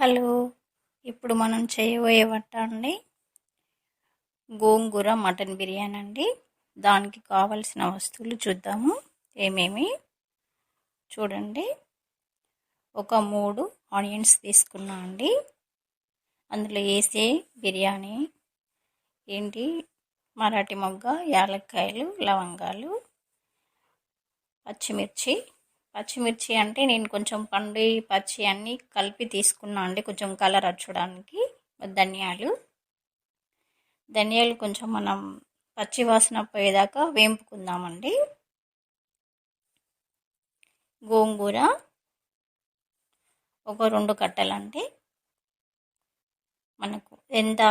Hello ఇప్పుడు మనం చేయబోయే వంట అండి. గోంగూర మటన్ బిర్యానీ అండి. దానికి కావలసిన వస్తువులు చూద్దాము. ఏమేమి? చూడండి. ఒక మూడు ఆనియన్స్ తీసుకున్నా అండి. అందులో వేసే బిర్యానీ ఏంటి? మరాఠీ మొగ్గ యాలక్కాయలు లవంగాలు పచ్చిమిర్చి పచ్చిమిర్చి అంటే నేను కొంచెం పండు పచ్చి అన్నీ కలిపి తీసుకున్నా అండి. కొంచెం కలర్ వచ్చడానికి. ధనియాలు. ధనియాలు కొంచెం మనం పచ్చి వాసన పోయేదాకా వేంపుకుందామండి. గోంగూర. ఒక రెండు కట్టలండి. మనకు ఎంత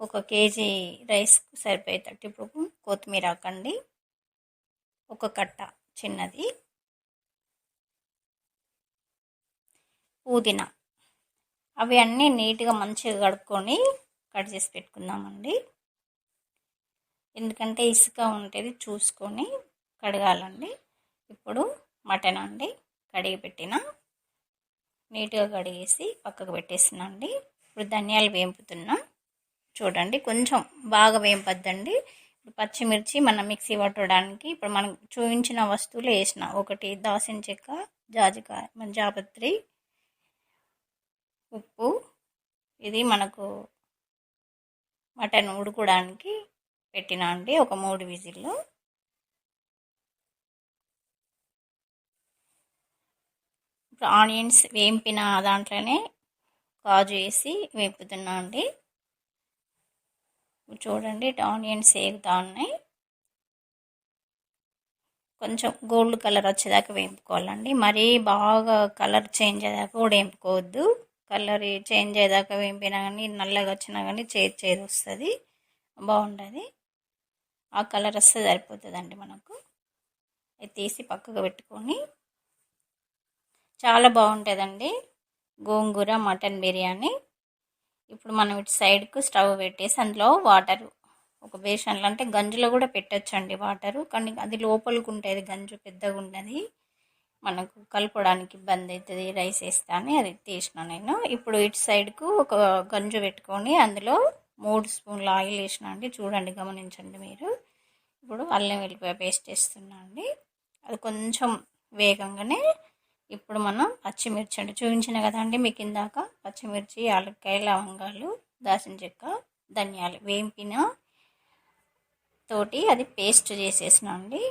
ఒక కేజీ రైస్కు సరిపోయేటట్టు ఇప్పుడు కొత్తిమీర ఆకండి. ఒక కట్ట చిన్నది. పుదీనా. అవి అన్నీ నీట్గా మంచిగా కడుక్కొని కట్ చేసి పెట్టుకుందామండి. ఎందుకంటే ఇసుక ఉంటుంది చూసుకొని కడగాలండి. ఇప్పుడు మటన్ అండి కడిగి పెట్టిన. నీట్గా కడిగేసి పక్కకు పెట్టేసినండి. ఇప్పుడు ధనియాలు వేంపుతున్నా. చూడండి కొంచెం బాగా వేంపద్దండి. ఇప్పుడు పచ్చిమిర్చి మనం మిక్సీ పట్టడానికి ఇప్పుడు మనం చూపించిన వస్తువులు వేసిన. ఒకటి దాసిన చెక్క జాజికాయ జాపత్రి ఉప్పు ఇది మనకు మటన్ ఉడుకోవడానికి పెట్టినా అండి ఒక మూడు విజిల్లు. ఇప్పుడు ఆనియన్స్ వేంపిన దాంట్లోనే కాజు వేసి వేపుతున్నా అండి. చూడండి ఆనియన్స్ వేగుతా ఉన్నాయి. కొంచెం గోల్డ్ కలర్ వచ్చేదాకా వేపుకోవాలండి. మరీ బాగా కలర్ చేంజ్ అయ్యేదాకా కూడా వేపుకోవద్దు. కలర్ చేంజ్ అయ్యేదాకా వేపినా కానీ నల్లగా వచ్చినా కానీ చేదు చేదు వస్తుంది. బాగుంటుంది. ఆ కలర్ వస్తే సరిపోతుందండి మనకు. అది తీసి పక్కకు పెట్టుకొని. చాలా బాగుంటుందండి. గోంగూర మటన్ బిర్యానీ. ఇప్పుడు మనం ఇటు సైడ్కు స్టవ్ పెట్టేసి అందులో వాటర్. ఒక బేషన్లు అంటే గంజులో కూడా పెట్టచ్చండి వాటరు. కానీ అది లోపలికి ఉంటుంది గంజు పెద్దగా ఉన్నది మనకు కలపడానికి ఇబ్బంది అవుతుంది రైస్ వేస్తా అని అది తీసిన నేను. ఇప్పుడు ఇటు సైడ్కు ఒక గంజు పెట్టుకొని అందులో మూడు స్పూన్ల ఆయిల్ వేసిన అండి. చూడండి గమనించండి మీరు. ఇప్పుడు అల్లం వెల్లిపాయ పేస్ట్ వేస్తున్నా అండి. అది కొంచెం వేగంగానే ఇప్పుడు మనం పచ్చిమిర్చి అంటే చూపించిన కదండి మీకు ఇందాక. పచ్చిమిర్చి యాలక్కాయ లవంగాలు దాచిన చెక్క ధనియాలు వేంపిన తోటి అది పేస్ట్ చేసేసిన అండి.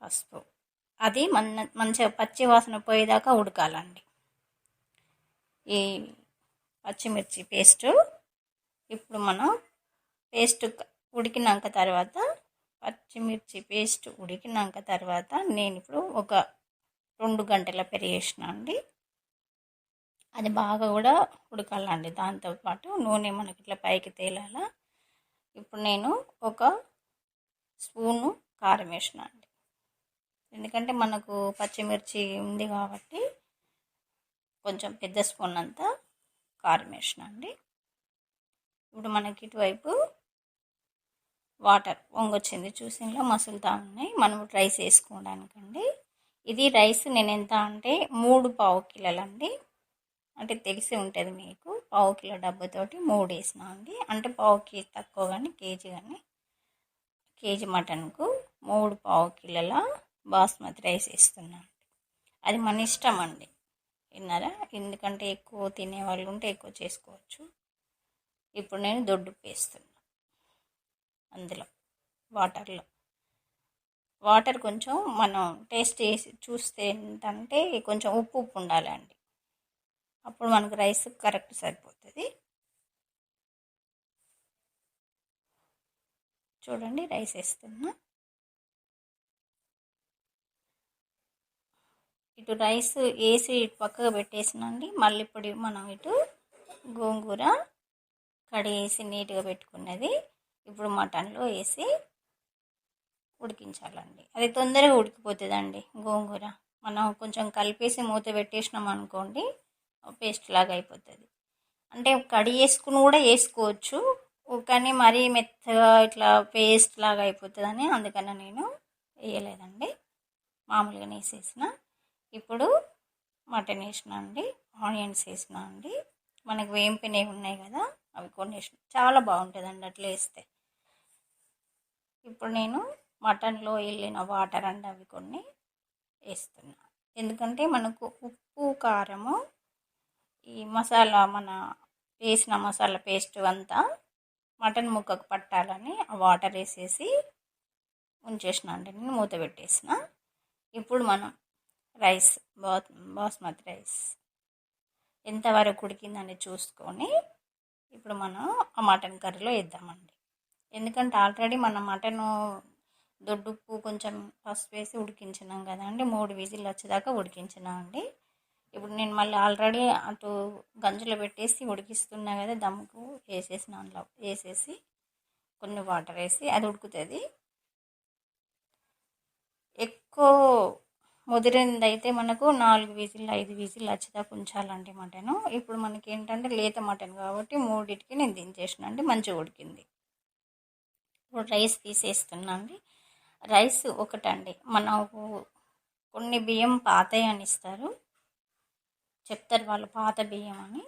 పసుపు. అది మన మంచిగా పచ్చి వాసన పోయేదాకా ఉడకాలండి. ఈ పచ్చిమిర్చి పేస్ట్ ఇప్పుడు మనం పేస్ట్ ఉడికినాక తర్వాత పచ్చిమిర్చి పేస్ట్ ఉడికినాక తర్వాత నేను ఇప్పుడు ఒక రెండు గంటల పెరిగేసిన అండి. అది బాగా కూడా ఉడకాలండి. దాంతోపాటు నూనె మనకి ఇట్లా పైకి తేలాల. ఇప్పుడు నేను ఒక స్పూను కారం వేసిన అండి. ఎందుకంటే మనకు పచ్చిమిర్చి ఉంది కాబట్టి కొంచెం పెద్ద స్పూన్ అంతా కారం వేసిన అండి. ఇప్పుడు మనకి ఇటువైపు వాటర్ వంగొచ్చింది చూసినలో మసులుతా ఉన్నాయి. మనం రైస్ వేసుకోవడానికండి ఇది రైస్ నేను ఎంత అంటే మూడు పావు కిలోలండి. అంటే తెలిసి ఉంటుంది మీకు పావు కిలో డబ్బతోటి మూడు వేసినా అండి. అంటే పావు కేజీ తక్కువ కానీ కేజీ కానీ కేజీ మటన్కు మూడు పావు కిలోల బాస్మతి రైస్ ఇస్తున్నాను అది మన ఇష్టం అండి. విన్నారా ఎందుకంటే ఎక్కువ తినే వాళ్ళు ఉంటే ఎక్కువ చేసుకోవచ్చు. ఇప్పుడు నేను దొడ్డు వేస్తున్నా. అందులో వాటర్లో. వాటర్ కొంచెం మనం టేస్ట్ చేసి చూస్తే ఏంటంటే కొంచెం ఉప్పు ఉప్పు ఉండాలండి. అప్పుడు మనకు రైస్ కరెక్ట్ సరిపోతుంది. చూడండి రైస్ వేస్తున్నా. ఇటు రైస్ వేసి ఇటు పక్కకు పెట్టేసినండి. మళ్ళీ ఇప్పుడు మనం ఇటు గోంగూర కడిగేసి నీట్గా పెట్టుకున్నది. ఇప్పుడు మటన్లో వేసి ఉడికించాలండి. అది తొందరగా ఉడికిపోతుందండి గోంగూర. మనం కొంచెం కలిపేసి మూత పెట్టేసినాం అనుకోండి పేస్ట్ లాగా అయిపోతుంది. అంటే కడి వేసుకుని కూడా వేసుకోవచ్చు. కానీ మరీ మెత్తగా ఇట్లా పేస్ట్ లాగా అయిపోతుందని అందుకని నేను వేయలేదండి. మామూలుగానే వేసేసిన. ఇప్పుడు మటన్ వేసిన అండి ఆనియన్స్ వేసిన అండి. మనకు వేంపినవి ఉన్నాయి కదా అవి కొన్ని వేసిన. చాలా బాగుంటుందండి అట్లా వేస్తే. ఇప్పుడు నేను మటన్లో వెళ్ళిన వాటర్ అండి అవి కొన్ని వేస్తున్నా. ఎందుకంటే మనకు ఉప్పు కారము ఈ మసాలా మన వేసిన మసాలా పేస్ట్ అంతా మటన్ ముక్కకు పట్టాలని ఆ వాటర్ వేసేసి ఉంచేసిన అండి నేను మూత పెట్టేసిన. ఇప్పుడు మనం రైస్ బా బాస్మతి రైస్. ఎంతవరకు ఉడికిందని చూసుకొని ఇప్పుడు మనం ఆ మటన్ కర్రీలో వేద్దామండి. ఎందుకంటే ఆల్రెడీ మన మటన్ దొడ్డుప్పు కొంచెం పసుపు వేసి ఉడికించినాం కదండి మూడు విజిల్ వచ్చేదాకా ఉడికించినా అండి ఇప్పుడు నేను మళ్ళీ ఆల్రెడీ అటు గంజులో పెట్టేసి ఉడికిస్తున్నా కదా దమ్ముకు వేసేసిన అందులో వేసేసి కొన్ని వాటర్ వేసి అది ఉడుకుతుంది. ఎక్కువ ముదిరింది అయితే మనకు నాలుగు విజిల్ ఐదు విజిల్ వచ్చేదాకా ఉంచాలండి మటన్. ఇప్పుడు మనకి ఏంటంటే లేత మటన్ కాబట్టి మూడింటికి నేను దించేసిన అండి మంచిగా ఉడికింది. ఇప్పుడు రైస్ తీసేస్తున్నా అండి. రైస్ ఒకటండి. మనకు కొన్ని బియ్యం పాతయ్య అని ఇస్తారు. చెప్తారు వాళ్ళు పాత బియ్యం అని.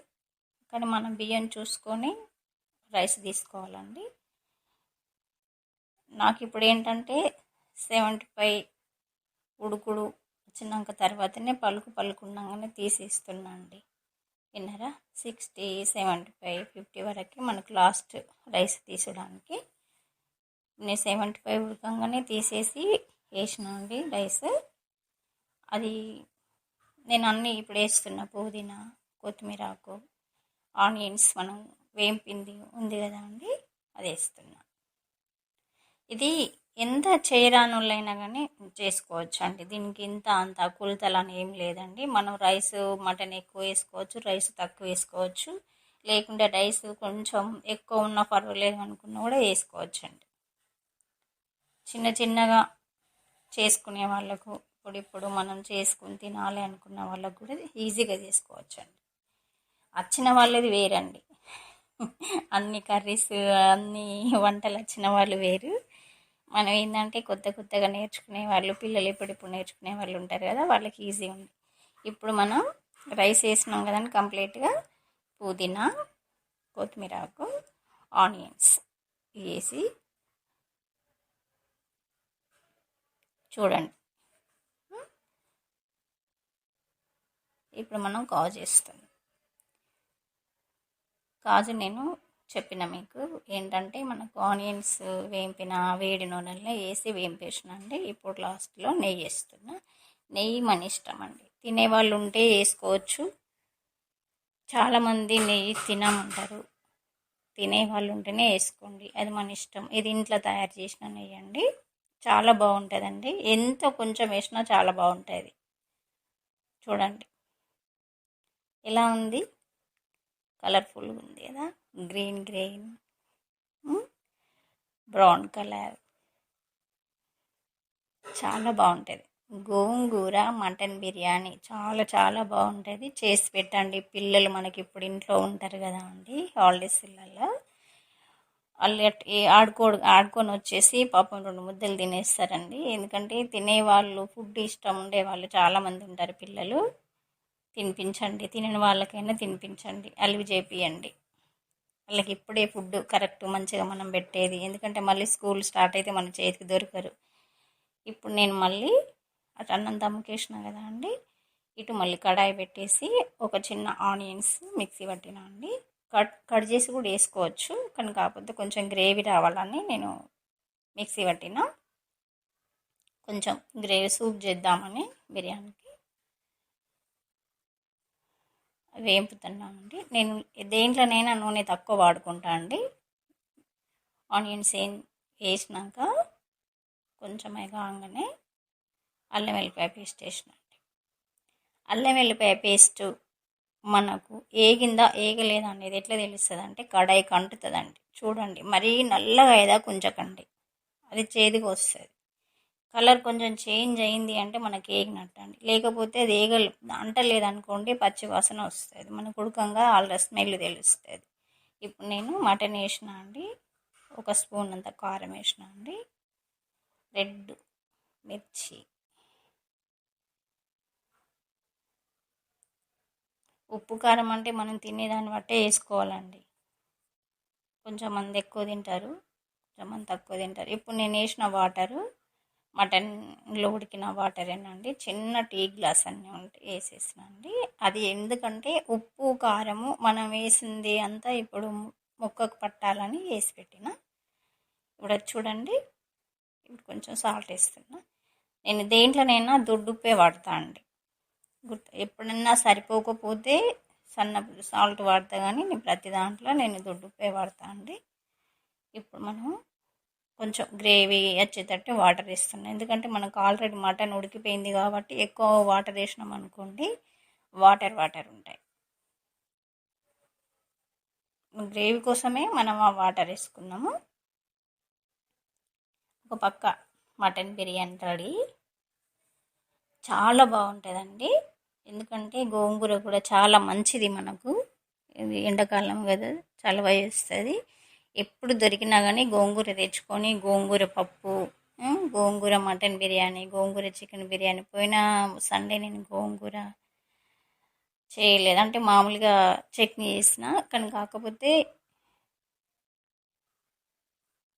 కానీ మనం బియ్యం చూసుకొని రైస్ తీసుకోవాలండి. నాకు ఇప్పుడు ఏంటంటే సెవెంటీ ఫైవ్ ఉడుకుడు వచ్చినాక తర్వాతనే పలుకు పలుకున్నాగానే తీసేస్తున్నా అండి విన్నారా? సిక్స్టీ సెవెంటీ ఫైవ్ ఫిఫ్టీ వరకు మనకు లాస్ట్ రైస్ తీసడానికి నేను సెవెంటీ ఫైవ్ ఉడకంగానే తీసేసి వేసిన అండి రైస్. అది నేను అన్నీ ఇప్పుడు వేస్తున్నా పుదీనా కొత్తిమీర ఆకు ఆనియన్స్ మనం వేంపింది ఉంది కదా అండి అది వేస్తున్నా. ఇది ఎంత చేయరానులైనా కానీ చేసుకోవచ్చు అండి దీనికి ఇంత అంత కులతలు అని ఏం లేదండి. మనం రైస్ మటన్ ఎక్కువ వేసుకోవచ్చు రైస్ తక్కువ వేసుకోవచ్చు. లేకుంటే రైస్ కొంచెం ఎక్కువ ఉన్న పర్వాలేదు అనుకున్నా కూడా వేసుకోవచ్చు అండి చిన్న చిన్నగా చేసుకునే వాళ్ళకు ఇప్పుడు ఇప్పుడు మనం చేసుకుని తినాలి అనుకున్న వాళ్ళకు కూడా ఈజీగా చేసుకోవచ్చు అండి వచ్చిన వాళ్ళది వేరండి. అన్ని కర్రీస్ అన్ని వంటలు వచ్చిన వాళ్ళు వేరు. మనం ఏంటంటే కొత్త కొత్తగా నేర్చుకునే వాళ్ళు పిల్లలు ఎప్పుడెప్పుడు నేర్చుకునే వాళ్ళు ఉంటారు కదా వాళ్ళకి ఈజీ ఉంది. ఇప్పుడు మనం రైస్ వేసినాం కదండి కంప్లీట్గా పుదీనా కొత్తిమీర ఆకు ఆనియన్స్ వేసి చూడండి. ఇప్పుడు మనం కాజు వేస్తాం కాజు నేను చెప్పిన మీకు ఏంటంటే మనకు ఆనియన్స్ వేంపిన వేడి నూనెలో వేసి వేంపేసిన అండి ఇప్పుడు లాస్ట్లో నెయ్యి వేస్తున్నా. నెయ్యి మన ఇష్టం అండి. తినేవాళ్ళు ఉంటే వేసుకోవచ్చు. చాలామంది నెయ్యి తినమంటారు. తినేవాళ్ళు ఉంటేనే వేసుకోండి. అది మన ఇష్టం. ఇది ఇంట్లో తయారు చేసిన నెయ్యి అండి. చాలా బాగుంటుందండి. ఎంత కొంచెం వేసినా చాలా బాగుంటుంది. చూడండి. ఎలా ఉంది? కలర్ఫుల్గా ఉంది కదా. Green green brown colour. చాలా బాగుంటుంది. గోంగూర మటన్ బిర్యానీ చాలా చాలా బాగుంటుంది. చేసి పెట్టండి. పిల్లలు మనకి ఇప్పుడు ఇంట్లో ఉంటారు కదా అండి హాలిడేస్ ఇళ్ళల్లో వాళ్ళు ఆడుకో ఆడుకొని వచ్చేసి పాపం రెండు ముద్దలు తినేస్తారండి. ఎందుకంటే తినేవాళ్ళు ఫుడ్ ఇష్టం ఉండే వాళ్ళు చాలామంది ఉంటారు పిల్లలు. తినిపించండి. తినని వాళ్ళకైనా తినిపించండి. అలివి చేపియండి. వాళ్ళకి ఇప్పుడే ఫుడ్ కరెక్ట్ మంచిగా మనం పెట్టేది. ఎందుకంటే మళ్ళీ స్కూల్ స్టార్ట్ అయితే మన చేతికి దొరకరు. ఇప్పుడు నేను మళ్ళీ అటు అన్నం దమ్ముకేసిన కదా అండి ఇటు మళ్ళీ కడాయి పెట్టేసి ఒక చిన్న ఆనియన్స్ మిక్సీ పట్టినా అండి. కట్ కట్ చేసి కూడా వేసుకోవచ్చు కానీ కాకపోతే కొంచెం గ్రేవీ రావాలని నేను మిక్సీ పట్టిన. కొంచెం గ్రేవీ సూప్ చేద్దామని బిర్యానీకి. వేపుతున్నామండి నేను దేంట్లోనైనా నూనె తక్కువ వాడుకుంటా అండి. ఆనియన్స్ ఏం వేసినాక కొంచెం కాగానే అల్లం వెల్లిపాయ పేస్ట్ వేసినండి అల్లం వెల్లిపాయ పేస్ట్ మనకు ఏగిందా ఏగలేదా అనేది ఎట్లా తెలుస్తుంది అంటే కడాయి కంటుతుందండి. చూడండి మరీ నల్లగా ఏదా కుంచకండి. అది చేదుగా వస్తుంది. కలర్ కొంచెం చేంజ్ అయింది అంటే మనకి ఏగినట్టండి లేకపోతే అది ఏగలు అంటలేదనుకోండి పచ్చి వాసన వస్తుంది. మన ఉడకంగా ఆల్రెడీ స్మెల్ తెలుస్తుంది. ఇప్పుడు నేను మటన్ వేసిన అండి ఒక స్పూన్ అంత కారం వేసిన అండి రెడ్ మిర్చి ఉప్పు కారం అంటే మనం తినేదాన్ని బట్టే వేసుకోవాలండి. కొంచెం మంది ఎక్కువ తింటారు కొంచెం మంది తక్కువ తింటారు. ఇప్పుడు నేను వేసిన వాటరు మటన్లో ఉడికిన వాటరేనండి చిన్న టీ గ్లాస్ అన్నీ ఉంటే వేసేసినండి. అది ఎందుకంటే ఉప్పు కారము మనం వేసింది అంతా ఇప్పుడు ముక్కకు పట్టాలని వేసి పెట్టిన. ఇప్పుడు చూడండి ఇప్పుడు కొంచెం సాల్ట్ వేస్తున్నా. నేను దేంట్లోనైనా దొడ్డుప్పే వాడతా అండి. గుర్తు ఎప్పుడన్నా సరిపోకపోతే సన్న సాల్ట్ వాడతా కానీ నేను ప్రతి దాంట్లో నేను దొడ్డుప్పే వాడతా అండి. ఇప్పుడు మనం కొంచెం గ్రేవీ వచ్చేటట్టు వాటర్ వేస్తున్నాం. ఎందుకంటే మనకు ఆల్రెడీ మటన్ ఉడికిపోయింది కాబట్టి ఎక్కువ వాటర్ వేసినాం అనుకోండి వాటర్ వాటర్ ఉంటాయి. గ్రేవీ కోసమే మనం ఆ వాటర్ వేసుకున్నాము. ఒక పక్క మటన్ బిర్యానీ రెడీ. చాలా బాగుంటుందండి. ఎందుకంటే గోంగూర కూడా చాలా మంచిది మనకు. ఇది ఎండాకాలం కదా చలవ చేస్తుంది ఎప్పుడు దొరికినా కానీ గోంగూర తెచ్చుకొని గోంగూర పప్పు గోంగూర మటన్ బిర్యానీ గోంగూర చికెన్ బిర్యానీ. పోయిన సండే నేను గోంగూర చేయలేదు. అంటే మామూలుగా చట్నీ చేసిన కానీ కాకపోతే